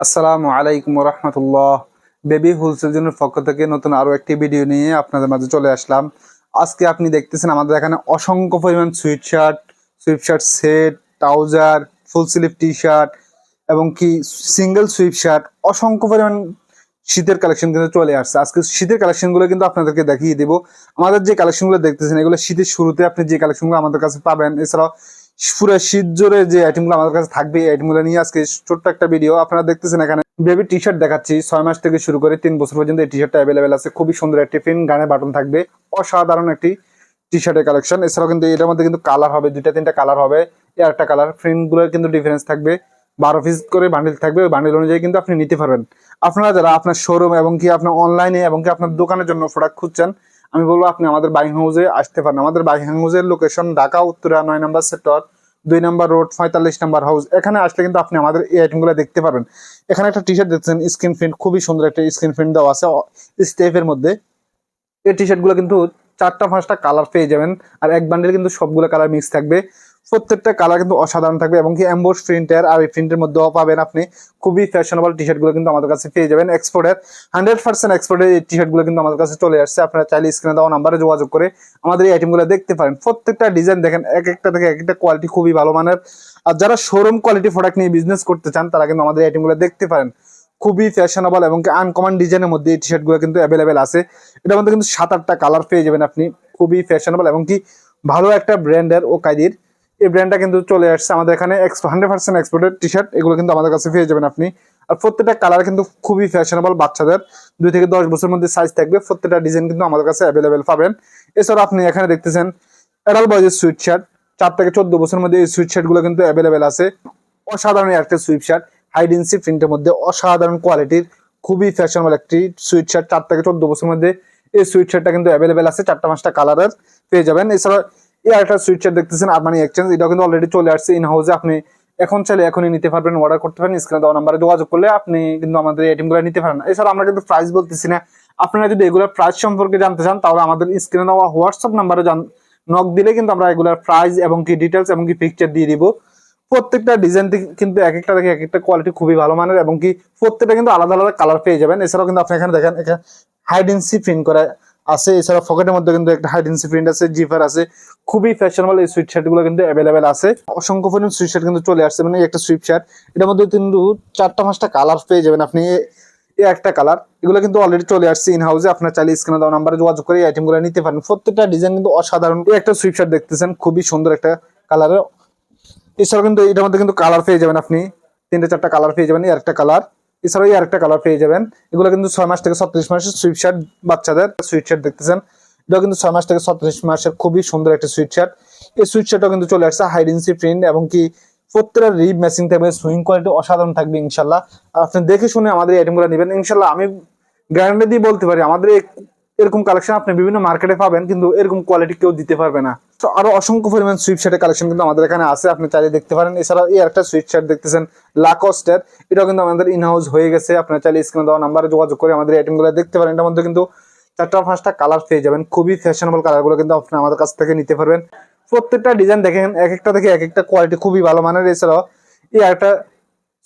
আসসালামু আলাইকুম রহমতুল্লাহ baby wholesale জনের পক্ষ থেকে নতুন আরও একটি ভিডিও নিয়ে আপনাদের মাঝে চলে আসলাম। আজকে আপনি দেখতেছেন আমাদের এখানে অসংখ্য পরিমাণ sweatshirt sweatshirt set trouser full sleeve T shirt এবং কি সিঙ্গেল সুইপ শার্ট অসংখ্য পরিমাণ শীতের কালেকশন কিন্তু চলে আসছে। আজকে শীতের কালেকশনগুলো কিন্তু আপনাদেরকে দেখিয়ে দিব। আমাদের যে কালেকশনগুলো দেখতেছেন, এগুলো শীতের শুরুতে আপনি যে কালেকশনগুলো আমাদের কাছে পাবেন, এছাড়াও পুরো শীত জোরে যে আইটেমগুলো আমাদের কাছে থাকবে, এই আইটেমগুলো নিয়ে আজকে ছোট্ট একটা ভিডিও আপনারা দেখতেছেন এখানে বেবি টি শার্ট দেখাচ্ছি। ছয় মাস থেকে শুরু করে তিন বছর পর্যন্ত এই টি শার্টটা অ্যাভেলেবেল আছে। খুবই সুন্দর একটি পিন গানে বাটন থাকবে। অসাধারণ একটি টি শার্টের কালেকশন এছাড়াও কিন্তু এটার মধ্যে কিন্তু কালার হবে, দুইটা, তিনটা কালার হবে। এই একটা কালার প্রিন্টগুলোর কিন্তু ডিফারেন্স থাকবে। বারো পিস করে বান্ডিল থাকবে। ওই বান্ডিল অনুযায়ী কিন্তু আপনি নিতে পারবেন। আপনারা যারা আপনার শোরুম এবং কি আপনার অনলাইনে এবং কি আপনার দোকানের জন্য প্রোডাক্ট খুঁজছেন আমি বলব, আপনি আমাদের বাইং হাউসে আসতে পারেন। আমাদের বাইং হাউসের লোকেশন ঢাকা, উত্তরা নয় নম্বর সেক্টর দুই নম্বর রোড পঁয়তাল্লিশ নম্বর হাউস এখানে আসলে কিন্তু আপনি আমাদের এই আইটেমগুলো দেখতে পারবেন। এখানে একটা টি শার্ট দেখছেন স্ক্রিন প্রিন্ট খুবই সুন্দর একটা স্ক্রিন প্রিন্ট দেওয়া আছে স্টেপের মধ্যে। এই টি শার্টগুলো কিন্তু চারটা, পাঁচটা কালার পেয়ে যাবেন। আর এক বান্ডেল কিন্তু সবগুলো কালার মিক্স থাকবে। প্রত্যেকটা কালার কিন্তু অসাধারণ থাকবে এবং কি এম্বোস প্রিন্টের আর এই প্রিন্টের মধ্যেও পাবেন আপনি খুবই ফ্যাশনেবল টি শার্টগুলো কিন্তু আমাদের কাছে পেয়ে যাবেন এক্সপোর্টের হান্ড্রেড পার্সেন্ট এক্সপোর্টের এই টি শার্টগুলো কিন্তু আমাদের কাছে চলে আসছে। আপনারা চাইলে স্ক্রিনে দেওয়া নাম্বারে যোগাযোগ করে আমাদের এই আইটেমগুলো দেখতে পারেন। প্রত্যেকটা ডিজাইন দেখেন এক একটা থেকে এক একটা কোয়ালিটি খুবই ভালো মানের। আর যারা শোরুম কোয়ালিটি প্রোডাক্ট নিয়ে বিজনেস করতে চান, তারা কিন্তু আমাদের এই আইটেমগুলো দেখতে পারেন। খুবই ফ্যাশনেবল এবং আনকমন ডিজাইনের মধ্যে এই টি শার্টগুলো কিন্তু অ্যাভেলেবেল আছে। এটার মধ্যে কিন্তু সাত আটটা কালার পেয়ে যাবেন আপনি। খুবই ফ্যাশনেবল এবং কি ভালো একটা ব্র্যান্ডের ও কাইদির এই ব্র্যান্ডটা কিন্তু চলে আসছে। আমাদের এখানে hundred percent exported T shirt এগুলো কিন্তু আমাদের কাছে পেয়ে যাবেন আপনি। আর প্রত্যেকটা কালার কিন্তু খুবই ফ্যাশনেবল বাচ্চাদের। দুই থেকে দশ বছরের মধ্যে সাইজ থাকবে, প্রত্যেকটা ডিজাইন কিন্তু আমাদের কাছে অ্যাভেলেবেল পাবেন। এছাড়া আপনি এখানে দেখতেছেন এডাল বয়েজের সুইট শার্ট চার থেকে চোদ্দ বছরের মধ্যে এই সুইট শার্টগুলো কিন্তু অ্যাভেলেবেল আছে। অসাধারণ একটা সুইট শার্ট হাইডেন্সি প্রিন্টের মধ্যে অসাধারণ কোয়ালিটির খুবই ফ্যাশনেবল একটি সুইট শার্ট চার থেকে চোদ্দ বছরের মধ্যে এই সুইট শার্টটা কিন্তু অ্যাভেলেবেল আছে। চারটা পাঁচটা কালারের পেয়ে যাবেন। এছাড়া এই আরেকটা সুইট শার্ট দেখতেছেন আরমানি এক্সচেঞ্জ এটা কিন্তু অলরেডি চলে আসছে ইন হাউসে আপনি এখন চাইলে এখনই নিতে পারবেন অর্ডার করতে পারেন স্ক্রিনে দেওয়া নাম্বারে যোগাযোগ করলে আপনি কিন্তু আমাদের আইটেমগুলো নিতে পারেন। এছাড়া আমরা কিন্তু প্রাইস বলতেছি না। আপনারা যদি এগুলোর প্রাইস সম্পর্কে জানতে চান, তাহলে আমাদের স্ক্রিনে দেওয়া হোয়াটসঅ্যাপ নাম্বারে নক দিলে কিন্তু আমরা এগুলোর প্রাইস এবং কি ডিটেলস এবং কি পিকচার দিয়ে দিব। প্রত্যেকটা ডিজাইন কিন্তু এক একটা দেখে এক একটা কোয়ালিটি খুবই ভালো মানের এবং কি প্রত্যেকটা কিন্তু আলাদা আলাদা কালার পেয়ে যাবেন। এছাড়াও কিন্তু আপনি এখানে দেখেন, এখানে হাইডেন্সি প্রিন্ট করা আছে। এছাড়া পকেটের মধ্যে কিন্তু একটা হাইডেন্সি প্রিন্ট আছে জিফার আছে। খুবই ফ্যাশনেবল এই সুইট শার্টগুলো কিন্তু অ্যাভেলেবেল আছে। অসংখ্য পরিমাণ সুইট শার্ট কিন্তু চলে আসছে মানে একটা সুইট শার্ট এটার মধ্যে কিন্তু চারটা পাঁচটা কালার পেয়ে যাবেন আপনি। একটা কালার এগুলো কিন্তু অলরেডি চলে আসছে ইন হাউসে আপনার চাইলে স্ক্রিনে দেওয়া নাম্বারে যোগাযোগ করে এই আইটেমগুলো নিতে পারেন। প্রত্যেকটা ডিজাইন কিন্তু অসাধারণ। একটা সুইট শার্ট দেখতেছেন, খুবই সুন্দর একটা কালারের এছাড়াও কিন্তু এটার মধ্যে কিন্তু কালার পেয়ে যাবেন আপনি। তিনটে চারটা কালার পেয়ে যাবেন, এই আরেকটা কালার এছাড়াও আর আরেকটা কালার পেয়ে যাবেন। এগুলো কিন্তু ছয় মাস থেকে ছত্রিশ মাসের সুইট শার্ট বাচ্চাদের সুইট শার্ট দেখতেছেন। এটাও কিন্তু ছয় মাস থেকে ছত্রিশ মাসের খুবই সুন্দর একটা সুইট শার্ট এই সুইট শার্টও কিন্তু চলে আসছে হাইডেন্সি প্রিন্ট এবং কি প্রত্যেকটা রিপ মেশিন থাকবে সুইং কোয়ালিটি অসাধারণ থাকবে ইনশাল্লাহ। আপনি দেখে শুনে আমাদের এই আইটেমগুলো নেবেন। ইনশাল্লাহ আমি গ্যারান্টি দিয়ে বলতে পারি, আমাদের এরকম কালেকশন আপনি বিভিন্ন মার্কেটে পাবেন, কিন্তু এরকম কোয়ালিটি কেউ দিতে পারবে না। তো আরও অসংখ্য পরিমাণ সুইট শার্টের কালেকশন কিন্তু আমাদের এখানে আছে, আপনি চাইলে দেখতে পারেন। এছাড়াও এই একটা সুইট শার্ট দেখতেছেন লাকস্টের এটাও কিন্তু আমাদের ইন হাউস হয়ে গেছে। আপনার চাইলে স্ক্রিনে দেওয়া নাম্বারে যোগাযোগ করে আমাদের আইটেমগুলো দেখতে পারেন। এটার মধ্যে কিন্তু চারটা পাঁচটা কালার পেয়ে যাবেন। খুবই ফ্যাশনেবল কালারগুলো কিন্তু আপনি আমাদের কাছ থেকে নিতে পারবেন। প্রত্যেকটা ডিজাইন দেখেন, এক একটা থেকে এক একটা কোয়ালিটি খুবই ভালো মানের। এছাড়াও এই একটা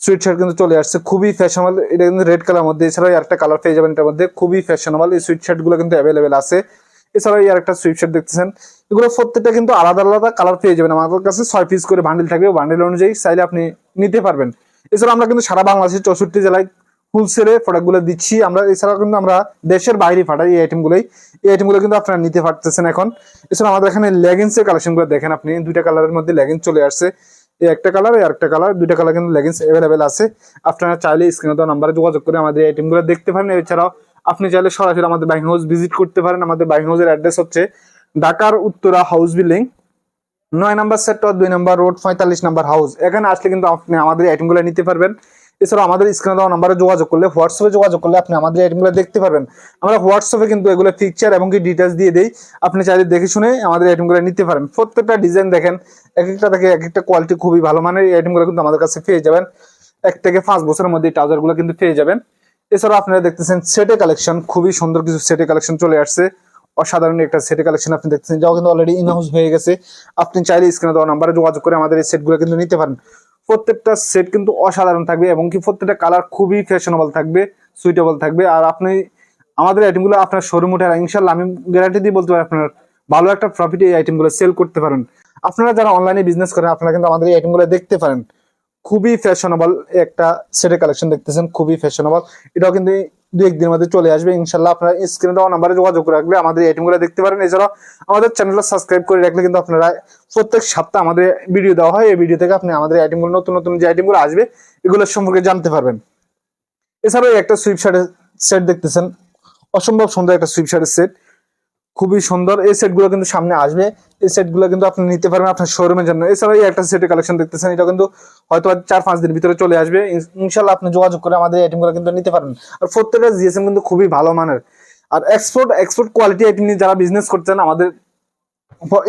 সুইট শার্ট কিন্তু চলে আসছে, খুবই ফ্যাশনেবল এটা কিন্তু রেড কালার মধ্যে। এছাড়াও একটা কালার পেয়ে যাবেন এটার মধ্যে, খুবই ফ্যাশনেবল এই সুইট শার্টগুলো কিন্তু অ্যাভেলেবেল আছে। এছাড়াও এই আরেকটা সুইট শার্ট দেখতেছেন, এগুলো প্রত্যেকটা কিন্তু আলাদা আলাদা কালার পেয়ে যাবেন। আমাদের কাছে ছয় পিস করে বান্ডিল থাকবে বান্ডিল অনুযায়ী চাইলে আপনি নিতে পারবেন। এছাড়া আমরা কিন্তু সারা বাংলাদেশের চৌষট্টি জেলায় হোলসেলে প্রোডাক্টগুলো দিচ্ছি। আমরা এছাড়াও কিন্তু আমরা দেশের বাইরে পাঠাই এই আইটেম গুলোই। এই আইটেমগুলো কিন্তু আপনারা নিতে পারতেছেন এখন। এছাড়া আমাদের এখানে লেগিংস এর কালেকশনগুলো দেখেন আপনি, দুইটা কালারের মধ্যে লেগিংস চলে আসছে। এই একটা কালার আর একটা কালার দুইটা কালার কিন্তু লেগিংস অ্যাভেলেবেল আছে। আপনারা চাইলে স্ক্রিনে তো নাম্বারে যোগাযোগ করে আমাদের আইটেমগুলো দেখতে পারেন। এছাড়াও আপনি চাইলে সরাসরি আমাদের বাইং হাউস ভিজিট করতে পারেন। আমাদের বাইং হাউসের অ্যাড্রেস হচ্ছে ঢাকার উত্তরা হাউস বিল্ডিং নয় নাম্বার সেক্টর দুই নাম্বার রোড পঁয়তাল্লিশ নাম্বার হাউস এখানে আসলে কিন্তু আপনি আমাদের আইটেমগুলো নিতে পারবেন। এছাড়াও আমাদের স্ক্রিনে দেওয়া নাম্বারে যোগাযোগ করলে হোয়াটসঅ্যাপে যোগাযোগ করলে আপনি আমাদের আইটেমগুলো দেখতে পারবেন। আমরা হোয়াটসঅ্যাপে কিন্তু এগুলো পিকচার এবং কি ডিটেলস দিয়ে দিই। আপনি চাইলে দেখে শুনে আমাদের আইটেমগুলো নিতে পারেন। প্রত্যেকটা ডিজাইন দেখেন এক একটা দেখে এক একটা কোয়ালিটি খুবই ভালো মানের এই আইটেমগুলো কিন্তু আমাদের কাছে পেয়ে যাবেন। এক থেকে পাঁচ বছরের মধ্যে ট্রাউজারগুলো কিন্তু পেয়ে যাবেন। এছাড়াও আপনারা দেখতেছেন সেটে কালেকশন খুবই সুন্দর কিছু সেটে কালেকশন চলে আসছে। অসাধারণ একটা সেটে কালেকশন আপনি দেখতেছেন। যাও কিন্তু অলরেডি ইনহাউস হয়ে গেছে। আপনি চাইলে স্ক্রিনে দেওয়া নাম্বারে যোগাযোগ করে আমাদের এই সেটগুলো কিন্তু নিতে পারেন। প্রত্যেকটা সেট কিন্তু অসাধারণ থাকবে এবং কি প্রত্যেকটা কালার খুবই ফ্যাশনেবল থাকবে সুইটেবল থাকবে। আর আপনি, আমাদের আইটেমগুলো আপনার শোরুম উঠে ইনশাল্লাহ আমি গ্যারান্টি দিয়ে বলতে পারি, আপনার ভালো একটা প্রফিট এই আইটেমগুলো সেল করতে পারেন। আপনারা যারা অনলাইনে বিজনেস করেন, আপনারা কিন্তু আমাদের এই আইটেমগুলো দেখতে পারেন। খুবই ফ্যাশনেবল একটা সেটের কালেকশন দেখতেছেন, খুবই ফ্যাশনেবল এটাও কিন্তু দু একদিনের মধ্যে চলে আসবে। ইনশাল্লাহ আপনার স্ক্রিনে দেওয়া নাম্বারে যোগাযোগ রাখলে আমাদের আইটেমগুলো দেখতে পারেন। এছাড়াও আমাদের চ্যানেলটা সাবস্ক্রাইব করে রাখলে কিন্তু আপনারা প্রত্যেক সপ্তাহে আমাদের ভিডিও দেওয়া হয়। এই ভিডিও থেকে আপনি আমাদের আইটেমগুলো নতুন নতুন যে আইটেমগুলো আসবে, এগুলো সম্পর্কে জানতে পারবেন। এছাড়াও একটা সুইপ শার্টের সেট দেখতেছেন। অসম্ভব সুন্দর একটা সুইপ শার্টের সেট খুবই সুন্দর। এই সেটগুলো কিন্তু সামনে আসবে। এই সেটগুলো কিন্তু আপনি নিতে পারবেন আপনার শোরুমের জন্য। এছাড়াও এই একটা সেটের কালেকশন দেখতেছেন, এটা কিন্তু হয়তো চার পাঁচ দিনের ভিতরে চলে আসবে। ইনশাল্লাহ আপনি যোগাযোগ করে আমাদের আইটেমগুলো কিন্তু নিতে পারেন আর প্রত্যেকটা জিএসএম কিন্তু খুবই ভালো মানের। আর এক্সপোর্ট এক্সপোর্ট কোয়ালিটি আইটেম নিয়ে যারা বিজনেস করছেন, আমাদের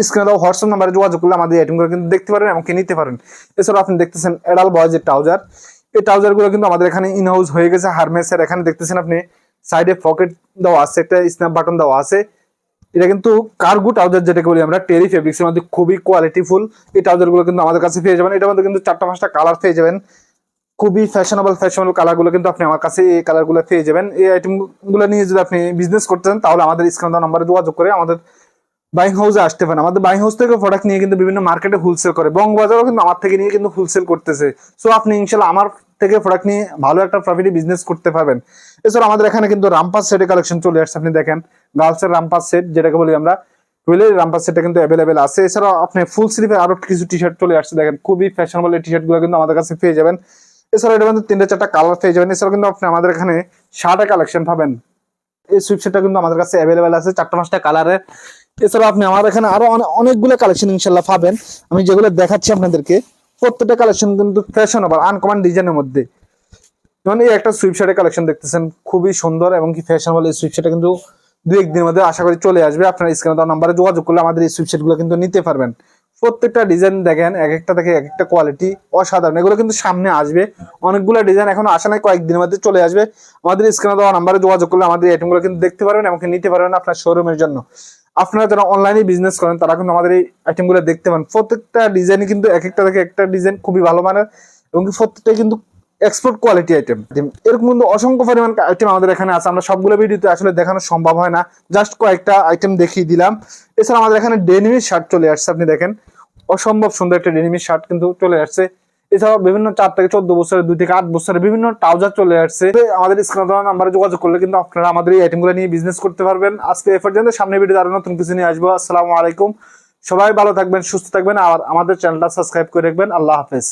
স্ক্রিনে দেওয়া হোয়াটসঅ্যাপ নাম্বারে যোগাযোগ করলে আমাদের আইটেমগুলো কিন্তু দেখতে পারেন এবং কি নিতে পারেন। এছাড়াও আপনি দেখতেছেন এডাল বয়েজের ট্রাউজার এই ট্রাউজারগুলো কিন্তু আমাদের এখানে ইন হাউস হয়ে গেছে। হারমেসের এখানে দেখতেছেন আপনি সাইডে পকেট দেওয়া আছে, একটা স্ন্যাপ বাটন দেওয়া আছে। এটা কিন্তু কার্গো ট্রাউজার যেটাকে বলি আমরা, টেরি ফেব্রিক্স এর মধ্যে খুবই কোয়ালিটিফুল এই ট্রাউজারগুলো কিন্তু আমাদের কাছে পেয়ে যাবেন। এটার মধ্যে কিন্তু চারটা পাঁচটা কালার পেয়ে যাবেন। খুবই ফ্যাশনেবল ফ্যাশনেবল কালারগুলো কিন্তু আপনি আমার কাছে এই কালারগুলো পেয়ে যাবেন। এই আইটেমগুলো নিয়ে যদি আপনি বিজনেস করতে চান, তাহলে আমাদের স্ক্রিন নাম্বারে যোগাযোগ করে আমাদের বাইং হাউসে আসতে পারেন। আমাদের বাইং হাউস থেকে প্রোডাক্ট নিয়ে কিন্তু বিভিন্ন মার্কেটে হোলসেল করে। বঙ্গবাজারও কিন্তু আমার থেকে নিয়ে কিন্তু হোলসেল করতেছে। সো আপনি ইনশাল্লাহ আমার থেকে প্রোডাক্ট নিয়ে ভালো একটা প্রফিটে বিজনেস করতে পারবেন। এছাড়া আমাদের এখানে কিন্তু রামপাস সেটের কালেকশন চলে আসছে, আপনি দেখেন। গার্লসের রামপাস সেট যেটাকে বলি আমরা টুয়েলের রামপাস সেটটা কিন্তু অ্যাভেলেবেল আছে। এছাড়াও আপনি ফুল স্লিভের আরও কিছু টি শার্ট চলে আসছে, দেখেন, খুবই ফ্যাশনেবল এই টি শার্টগুলো কিন্তু আমাদের কাছে পেয়ে যাবেন। এছাড়া এটা কিন্তু তিনটা চারটা কালার পেয়ে যাবেন। এছাড়াও কিন্তু আপনি আমাদের এখানে শার্টের কালেকশন পাবেন। এই সুইপসেটটা কিন্তু আমাদের কাছে অ্যাভেলেবেল আছে, চারটা পাঁচটা কালারের এছাড়া আপনি আমার এখানে আরও অনেকগুলো কালেকশন ইনশাল্লাহ পাবেন। আমি যেগুলো দেখাচ্ছি আপনাদেরকে প্রত্যেকটা কালেকশন কিন্তু ফ্যাশনেবল আনকমন ডিজাইনের মধ্যে। যেমন এই একটা সুইপ শার্টের কালেকশন দেখতেছেন, খুবই সুন্দর এবং কি ফ্যাশনেবল এই সুইপ শার্টটা কিন্তু দু একদিনের মধ্যে আশা করি চলে আসবে। আপনার স্ক্রিনে দেওয়া নাম্বারে যোগাযোগ করলে আমাদের এই সুইপগুলো কিন্তু নিতে পারবেন। প্রত্যেকটা ডিজাইন দেখেন এক একটা থেকে এক একটা কোয়ালিটি অসাধারণ। এগুলো কিন্তু সামনে আসবে। অনেকগুলো ডিজাইন এখনও আসা নাই, কয়েকদিনের মধ্যে চলে আসবে। আমাদের স্ক্রিনে দেওয়া নাম্বারে যোগাযোগ করলে আমাদের আইটেমগুলো কিন্তু দেখতে পারবেন এবং নিতে পারবেন আপনার শোরুমের জন্য। আপনারা যারা অনলাইনে বিজনেস করেন, তারা কিন্তু আমাদের এই আইটেমগুলো দেখতে পান। প্রত্যেকটা ডিজাইনই কিন্তু এক একটা থেকে একটা ডিজাইন খুবই ভালো মানের এবং কি প্রত্যেকটা কিন্তু এক্সপোর্ট কোয়ালিটি আইটেম এরকম কিন্তু অসংখ্য পরিমাণ আইটেম আমাদের এখানে আছে। আমরা সবগুলো ভিডিওতে আসলে দেখানো সম্ভব হয় না। জাস্ট কয়েকটা আইটেম দেখিয়ে দিলাম। এছাড়া আমাদের এখানে ডেনিমি শার্ট চলে আসছে, আপনি দেখেন। অসম্ভব সুন্দর একটা ডেনিমি শার্ট কিন্তু চলে আসছে। এছাড়াও বিভিন্ন চার থেকে চোদ্দ বছরের, দুই থেকে আট বছরের বিভিন্ন ট্রাউজার চলে আসছে। আমাদের স্ক্রিন নাম্বারে যোগাযোগ করলে কিন্তু আপনারা আমাদের এই আইটেমগুলো নিয়ে বিজনেস করতে পারবেন। আজকে এ পর্যন্ত সামনে ভিডিও আরও নতুন কিছু নিয়ে আসব। আসসালামু আলাইকুম। সবাই ভালো থাকবেন, সুস্থ থাকবেন, আর আমাদের চ্যানেলটা সাবস্ক্রাইব করে রাখবেন। আল্লাহ হাফেজ।